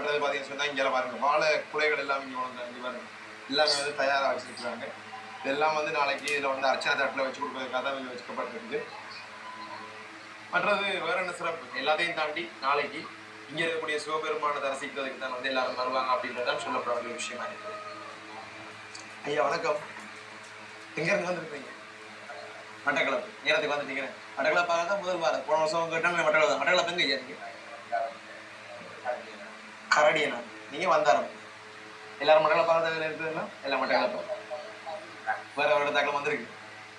மற்றது பார்த்தீங்கன்னு சொன்னா இங்கே பாருங்க வாழை குலைகள் எல்லாம் இங்கே வந்து இங்கே பாருங்க. எல்லாமே வந்து தயாராக வச்சுருக்குறாங்க. இதெல்லாம் வந்து நாளைக்கு இதில் வந்து அர்ச்சனை தட்டில் வச்சு கொடுக்கறதுக்காக தான் இங்கே வச்சுக்கப்பட்டிருக்கு. மற்றது வேற என்ன சிறப்பு? எல்லாத்தையும் தாண்டி நாளைக்கு இங்கே இருக்கக்கூடிய சிவபெருமான தரிசிக்கிறதுக்கு தான் வந்து எல்லாரும் வருவாங்க அப்படின்றதான் சொல்லப்பட வேண்டிய விஷயமா இருக்குது. ஐயா வணக்கம். எங்க இருந்து மட்டக்களப்பு. நேரத்துக்கு வந்துட்டீங்க. மட்டக்களப்பாக தான் முதல் வாரம். போன வருஷம் கேட்டால் மட்டக்களப்பு மட்டக்களப்பு எங்கே ஐயா கரடியனா நீங்க வந்தாரம் எல்லாரும் மட்டக்களப்பாக தான் இருக்குதுன்னா எல்லாம் மட்டக்களப்பு வேற தகவல் வந்திருக்கு.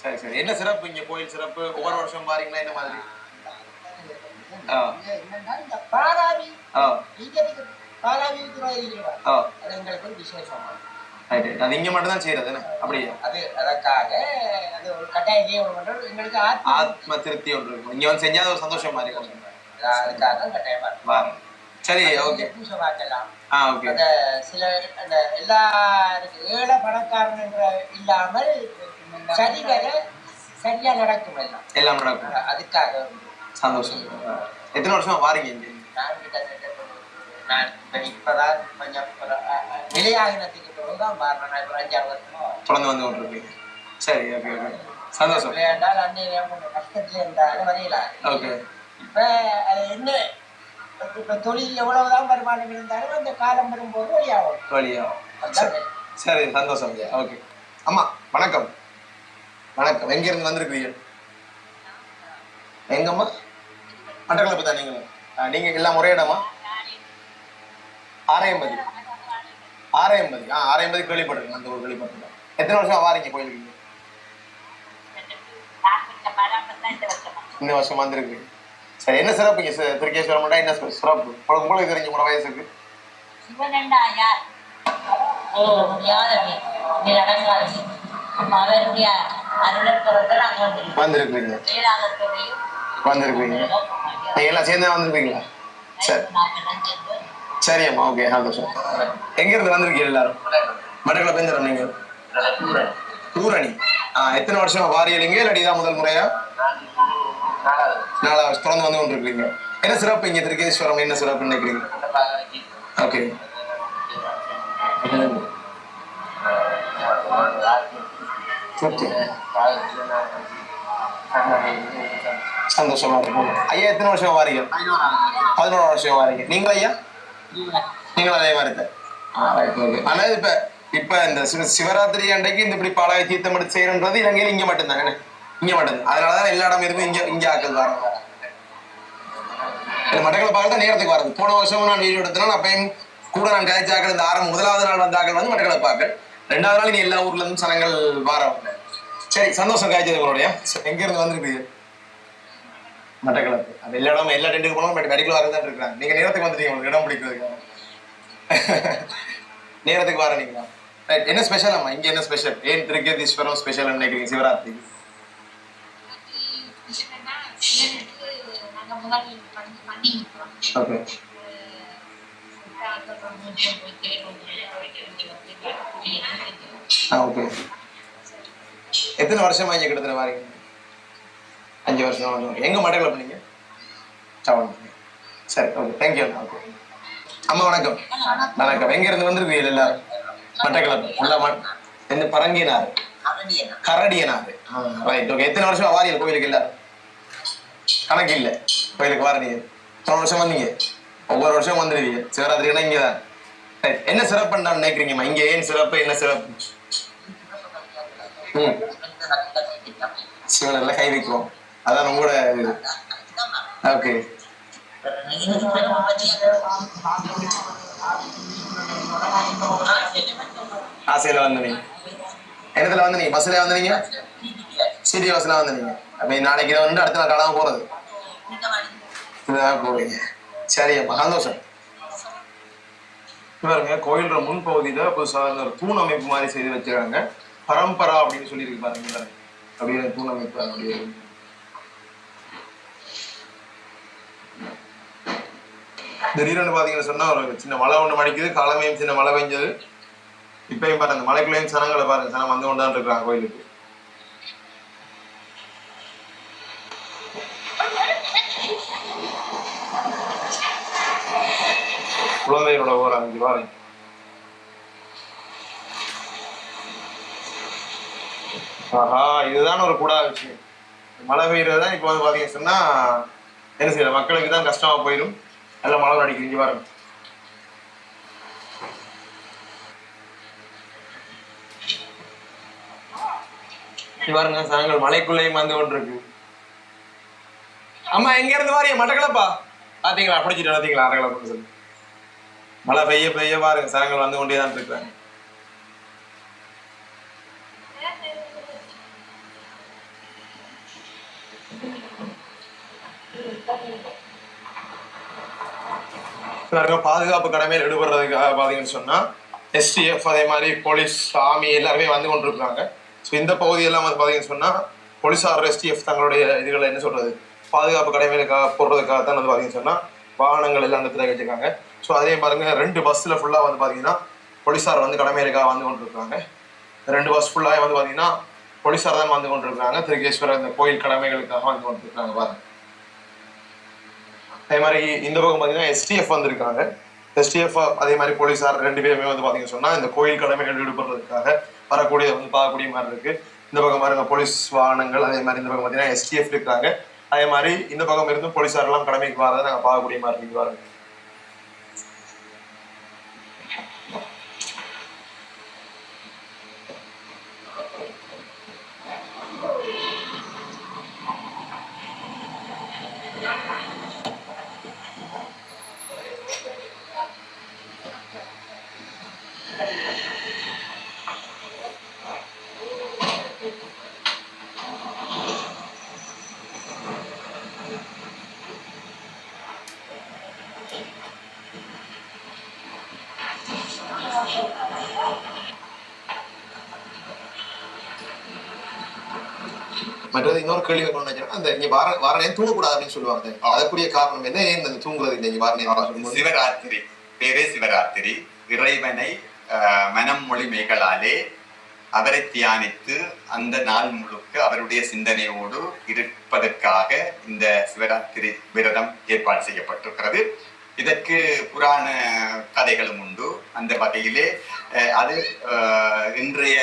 சரி சரி. என்ன சிறப்பு? இங்க கோயில் சிறப்பு? ஒவ்வொரு வருஷம் பாருங்களா என்ன மாதிரி. அது இங்க மட்டும் தான் செய்யறது அப்படியா. அது அதற்காக அது ஒரு கட்டாய ஜீவனம் பண்றது எங்களுக்கு ஆத்மா ஆத்ம திருப்தி ஒன்று இருக்கும். இங்க வந்து செஞ்சா ஒரு சந்தோஷமா இருக்கும். அதுக்காக கட்டாயமா. இருக்கும் சரி ஓகே பார்க்கலாம் ஆ ஓகே அந்த சில அந்த எல்லாருக்கு ஏழை பணக்காரன் என்ற இல்லாமல் சரிவர சரியா நடக்கும் எல்லாம். எல்லாம் நடக்கும். அதுக்காக சந்தோஷம். எத்தனை வருஷமா வாரீங்க இங்க? நான் கிட்டத்தட்ட நான் இப்ப இப்பதான் கொஞ்சம் நிலையாகினத்துக்கு பிறகுதான் பாருங்க நான் இப்ப அஞ்சாறு வருஷமா தொடர்ந்து வந்து கொண்டிருக்கீங்க. சரி ஓகே ஓகே சந்தோஷம். விளையாண்டால் அன்னையில கஷ்டத்துல இருந்தாலும் வரையலாம். ஓகே இப்ப அது என்ன இப்ப தொழில் எவ்வளவுதான் வருமானம் இருந்தாலும் அந்த காலம் வரும்போது வழியாகும். வழியா அதுதான் சரி. சந்தோஷம் ஐயா. ஓகே அம்மா வணக்கம். வணக்கம். எங்க இருந்து வந்திருக்கிறீங்க எங்கம்மா மட்டக்களப்பு தான் நீங்களும். நீங்க எல்லாம் ஒரே இடமா? ஆரையம்பதி ஆரையம்பதி ஆ ஆரையம்பதி கேள்விப்பட்டிருக்கேன். அந்த ஒரு கேள்விப்பட்டிருக்கேன். எத்தனை வருஷம் வாரீங்க கோயிலுக்கு? இந்த வருஷம். வந்திருக்கு சரி என்ன சிறப்பு திருக்கேஸ்வரம் மண்டா என்ன சிறப்பு? உங்களுக்கு தெரிஞ்ச உங்களோட வயசுக்கு சிவனண்டா யார் முடியாதவை நிலடங்காது அவருடைய நாங்கள் வந்திருக்கிறீங்க. வந்திருக்கிறீங்க. எல்லாம் சேர்ந்து வந்திருக்கீங்களா சரி. நாங்கள் சரி. அம்மா ஓகே. சந்தோஷம் எங்க இருந்து வந்திருக்கீங்க எல்லாரும்? மட்டக்களப்பு எந்த இடம் நீங்க ஊரணி ஆ எத்தனை வருஷம் வாரியலிங்க இல்லாட்டி இதான் முதல் முறையா? வருஷம் தொடர்ந்து வந்து கொண்டிருக்கீங்க என்ன சிறப்பு இங்க திருக்கேஸ்வரம் என்ன சிறப்பு நினைக்கிறீங்க? ஓகே சந்தோஷமா இருக்கும். ஐயா எத்தனை வருஷம் வாரீங்க பதினோரு வருஷம் வாரீங்க நீங்க ஐயா? நீங்களும் அதே மாதிரி தான். ஆனா இப்ப இப்ப இந்த சிவ- சிவராத்திரி அன்றைக்கு இந்த இப்படி பாலாய தீர்த்தம் எடுத்து செய்யறன்றது இலங்கையில இங்க மட்டும்தான்? இங்க மட்டும்தான். அதனாலதான் எல்லா இடம் இருக்கும் இங்க இங்க ஆக்கள் வரோம் மட்டக்களை பார்க்கறது தான் நேரத்துக்கு வரது போன வருஷம் நான் வீடியோ எடுத்தேன் அப்பயும் கூட நான் கதைச்சாக்கள் இந்த ஆரம்பம் முதலாவது நாள் வந்தாக்கள் வந்து மட்டக்களை பார்க்க ரெண்டாவது நாள் இனி எல்லா ஊர்ல இருந்தும் சனங்கள் வாரவங்க. சரி சந்தோஷம் காய்ச்சது உங்களுடைய எங்க இருந்து வந்திருக்கீங்க மட்டக்களப்பு. அது எல்லா இடமும் எல்லா டெண்டுக்கு போனாலும் பட் மெடிக்கல் வரது தான் இருக்காங்க நீங்க நேரத்துக்கு வந்துட்டீங்க உங்களுக்கு இடம் பிடிக்கிறதுக்காக. நேரத்துக்கு வர நீங்க என்ன ஸ்பெஷல் அம்மா? இங்க என்ன ஸ்பெஷல் ஏன் திருக்கேதீஸ்வரம் ஸ்பெஷல் நினைக்கிறீங்க? சிவராத்திரி. ஓகே ஆ ஓகே எத்தனை வருஷமா இங்க கிட்டத்தட்ட வாரீங்க அஞ்சு வருஷம் வந்து எங்க மட்டக்களப்பு பண்ணீங்க சவன் சரி ஓகே தேங்க்யூ ஓகே அம்மா வணக்கம் வணக்கம் எங்க இருந்து வந்திருக்கீங்க எல்லாரும் மட்டக்களப்பு ஃபுல்லா மட் எந்த பரங்கினார் கரடியனாரு ரைட் ஓகே எத்தனை வருஷம் வாரியல் கோயிலுக்கு எல்லாரும் கணக்கு இல்ல கோயிலுக்கு வார போன வருஷம் வந்தீங்க. ஒவ்வொரு வருஷம் வந்துருவீங்க. சிவராத்திரினா இங்கே தான் என்ன சிறப்பு நினைக்கிறீங்கம்மா? இங்க ஏன் சிறப்பு? என்ன சிறப்பு? ம். சிவன் எல்லாம் கை வைக்குவோம். அதான் உங்களோட இது. ஓகே. ஆசையில வந்தீங்க இடத்துல வந்தீங்க பஸ்ல வந்தீங்க சிடி பஸ்ல வந்தீங்க அப்ப நாளைக்கு வந்து அடுத்த நாள் காணாம போறது. இதுதான் போவீங்க சரி. சந்தோஷம் பாருங்க கோயிலோட முன்பகுதியில புதுசாக ஒரு தூண் அமைப்பு மாதிரி செய்து வச்சிருக்காங்க. பரம்பரா அப்படின்னு சொல்லியிருக்கு பாருங்க அப்படின்னு அப்படியே தூண் அமைப்பு அப்படியே திடீர்னு பாத்தீங்கன்னு சொன்னா ஒரு சின்ன மழை ஒண்ணு மடிக்குது காலமையும் சின்ன மழை பெஞ்சது. இப்பயும் பாருங்க அந்த மலைக்குள்ளேயும் சனங்களை பாருங்க சனம் வந்து கொண்டாந்து இருக்கிறாங்க கோயிலுக்கு. குழந்தைகளோட போறாங்க இங்க பாருங்க. ஆஹா இதுதான் ஒரு கூடா விஷயம். மழை பெய்யறது தான் இப்போ வந்து பாத்தீங்கன்னு சொன்னா என்ன செய்யற மக்களுக்கு தான் கஷ்டமா போயிடும். நல்ல மழை அடிக்குது இங்க பாருங்க. பாருங்க சனங்கள் மலைக்குள்ளேயும் வந்து கொண்டிருக்கு. அம்மா எங்க இருந்து வாரிய மட்டக்களப்பா? பாத்தீங்களா? பிடிச்சிட்டு நடத்தீங்களா அரகளை சொல்லி. மழை பெய்ய பெய்ய பாருங்க சனங்கள் வந்து கொண்டே தான் இருக்கிறாங்க பாதுகாப்பு கடமையில் ஈடுபடுறதுக்காக பாத்தீங்கன்னு சொன்னா எஸ்டிஎஃப் அதே மாதிரி போலீஸ் ஆர்மி எல்லாருமே வந்து கொண்டிருக்காங்க ஸோ இந்த பகுதியெல்லாம் வந்து பாத்தீங்கன்னு சொன்னா போலீஸார் எஸ்டிஎஃப் தங்களுடைய இதுகளை என்ன சொல்றது பாதுகாப்பு கடமைகளுக்காக போடுறதுக்காக தான் வந்து பாத்தீங்கன்னு சொன்னா வாகனங்கள் எல்லாம் அந்த வச்சிருக்காங்க ஸோ அதே பாருங்க ரெண்டு பஸ்ஸில் ஃபுல்லாக வந்து பார்த்தீங்கன்னா போலீஸார் வந்து கடமைகளுக்காக வந்து கொண்டிருக்காங்க ரெண்டு பஸ் ஃபுல்லாக வந்து பார்த்தீங்கன்னா போலீஸார் தான் வந்து கொண்டிருக்காங்க திருக்கேஸ்வரர் இந்த கோயில் கடமைகளுக்காக வந்து கொண்டிருக்காங்க பாருங்க. அதே மாதிரி இந்த பக்கம் பார்த்தீங்கன்னா எஸ்டிஎஃப் வந்திருக்காங்க. எஸ்டிஎஃப் அதே மாதிரி போலீஸார் ரெண்டு பேருமே வந்து பார்த்தீங்கன்னு சொன்னால் இந்த கோயில் கடமைகள் ஈடுபடுறதுக்காக வரக்கூடிய வந்து பார்க்கக்கூடிய மாதிரி இருக்கு. இந்த பக்கம் பாருங்க போலீஸ் வாகனங்கள் அதே மாதிரி இந்த பக்கம் பார்த்தீங்கன்னா எஸ்டிஎஃப் இருக்காங்க. அதே மாதிரி இந்த பக்கம் இருந்தும் போலீஸார் எல்லாம் கடமைக்கு வரதை நாங்கள் பார்க்கக்கூடிய மாதிரி இருக்கு பாருங்க. மற்றது இன்னொரு கேள்வி ஒன்று நினைக்கிறேன் அந்த இங்க வார வார நேரம் தூங்கக்கூடாது அப்படின்னு சொல்லுவாங்க. அதற்குரிய காரணம் என்ன? ஏன் இந்த தூங்குறது இல்லை? இங்க வார நேரம் சிவராத்திரி. பேரே சிவராத்திரி. இறைவனை மனம் மனம் மொழிமைகளாலே அவரை தியானித்து அந்த நாள் முழுக்க அவருடைய சிந்தனையோடு இருப்பதற்காக இந்த சிவராத்திரி விரதம் ஏற்பாடு செய்யப்பட்டிருக்கிறது. இதற்கு புராண கதைகளும் உண்டு. அந்த வகையிலே அது இன்றைய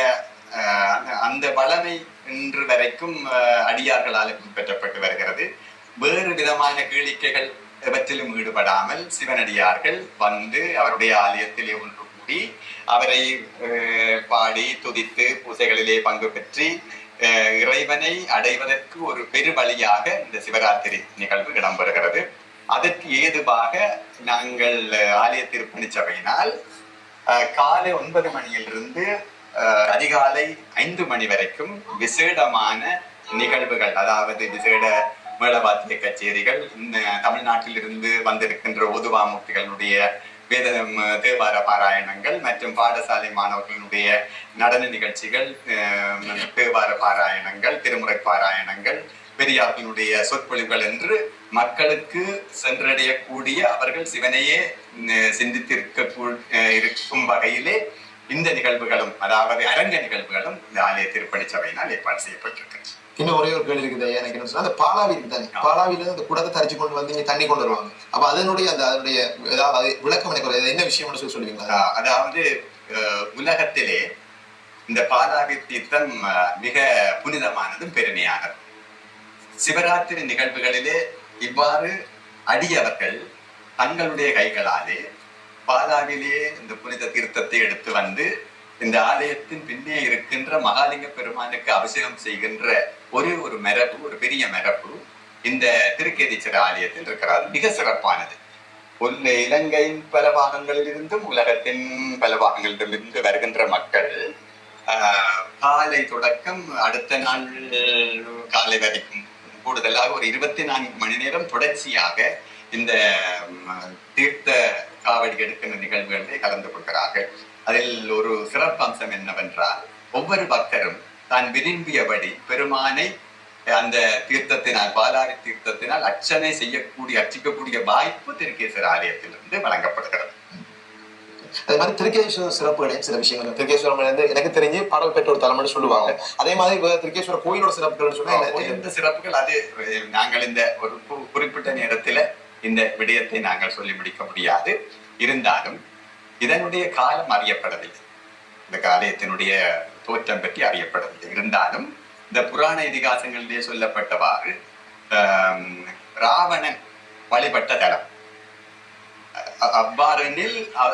அந்த வளமை இன்று வரைக்கும் அடியார்களால் பின்பற்றப்பட்டு வருகிறது. வேறு விதமான கேளிக்கைகள் எவற்றிலும் ஈடுபடாமல் சிவனடியார்கள் வந்து அவருடைய ஆலயத்திலே ஒன்று கூடி அவரை பாடி துதித்து பூசைகளிலே பங்கு பெற்றி இறைவனை அடைவதற்கு ஒரு பெருவழியாக இந்த சிவராத்திரி நிகழ்வு இடம்பெறுகிறது. அதற்கு ஏதுவாக நாங்கள் ஆலய திருப்பணி சபையினால் காலை ஒன்பது மணியிலிருந்து அதிகாலை ஐந்து மணி வரைக்கும் விசேடமான நிகழ்வுகள் அதாவது விசேட மேளவாத்திய கச்சேரிகள் இந்த தமிழ்நாட்டிலிருந்து வந்திருக்கின்ற ஓதுவாமூர்த்திகளுடைய வேத தேவார பாராயணங்கள் மற்றும் பாடசாலை மாணவர்களுடைய நடன நிகழ்ச்சிகள் தேவார பாராயணங்கள் திருமுறை பாராயணங்கள் பெரியார்களுடைய சொற்பொழிவுகள் என்று மக்களுக்கு சென்றடையக்கூடிய அவர்கள் சிவனையே சிந்தித்திருக்க கூ- இருக்கும் வகையிலே இந்த நிகழ்வுகளும் அதாவது அரங்க நிகழ்வுகளும் இந்த ஆலய திருப்பணி சபையினால் ஏற்பாடு செய்யப்பட்டிருக்கிறது இன்னும் ஒரே ஒரு கேள்வி இருக்குது ஐயா எனக்கு என்ன சொன்னா அந்த பாலாவி இருக்கு தானே பாலாவில அந்த குடத்தை தரிச்சு கொண்டு வந்து இங்க தண்ணி கொண்டு வருவாங்க. அப்ப அதனுடைய அந்த அதனுடைய ஏதாவது விளக்கம் எனக்கு என்ன விஷயம்னு சொல்லி சொல்லுவீங்களா? அதாவது உலகத்திலே இந்த பாலாவி தீர்த்தம் மிக புனிதமானதும் பெருமையானது சிவராத்திரி நிகழ்வுகளிலே இவ்வாறு அடியவர்கள் தங்களுடைய கைகளாலே பாலாவிலே இந்த புனித தீர்த்தத்தை எடுத்து வந்து இந்த ஆலயத்தின் பின்னே இருக்கின்ற மகாலிங்க பெருமானுக்கு அபிஷேகம் செய்கின்ற ஒரே ஒரு மரபு ஒரு பெரிய மரபு இந்த திருக்கேதீச்சர ஆலயத்தில் இருக்கிறார் மிக சிறப்பானது. உள்ள இலங்கையின் பல பாகங்களில் இருந்தும் உலகத்தின் பல பாகங்களிலிருந்து வருகின்ற மக்கள் காலை தொடக்கம் அடுத்த நாள் காலை வரைக்கும் கூடுதலாக ஒரு இருபத்தி நான்கு மணி நேரம் தொடர்ச்சியாக இந்த தீர்த்த காவடி எடுக்கின்ற நிகழ்வுகளிலே கலந்து கொள்கிறார்கள். அதில் ஒரு சிறப்பம்சம் என்னவென்றால் ஒவ்வொரு பக்தரும் தான் விரும்பியபடி பெருமானை அந்த தீர்த்தத்தினால் பாலாரி தீர்த்தத்தினால் அர்ச்சனை செய்யக்கூடிய அர்ச்சிக்கக்கூடிய வாய்ப்பு திருக்கேசர் ஆலயத்திலிருந்து வழங்கப்படுகிறது. அது மாதிரி திருக்கேஸ்வர சிறப்புகளையும் சில விஷயங்கள். திருக்கேஸ்வரம் வந்து எனக்கு தெரிஞ்சு பாடல் பெற்ற ஒரு தலைமுறை சொல்லுவாங்க. அதே மாதிரி திருக்கேஸ்வர கோயிலோட சிறப்புகள் சொன்னா சிறப்புகள் அது நாங்கள் இந்த ஒரு குறிப்பிட்ட நேரத்துல இந்த விடயத்தை நாங்கள் சொல்லி முடிக்க முடியாது. இருந்தாலும் இதனுடைய காலம் அறியப்படவில்லை. இந்த காலயத்தினுடைய தோற்றம் பற்றி அறியப்படவில்லை. இருந்தாலும் இந்த புராண இதிகாசங்களிலே சொல்லப்பட்டவாறு ராவணன் வழிபட்ட தலம். அவ்வாறெனில் அ-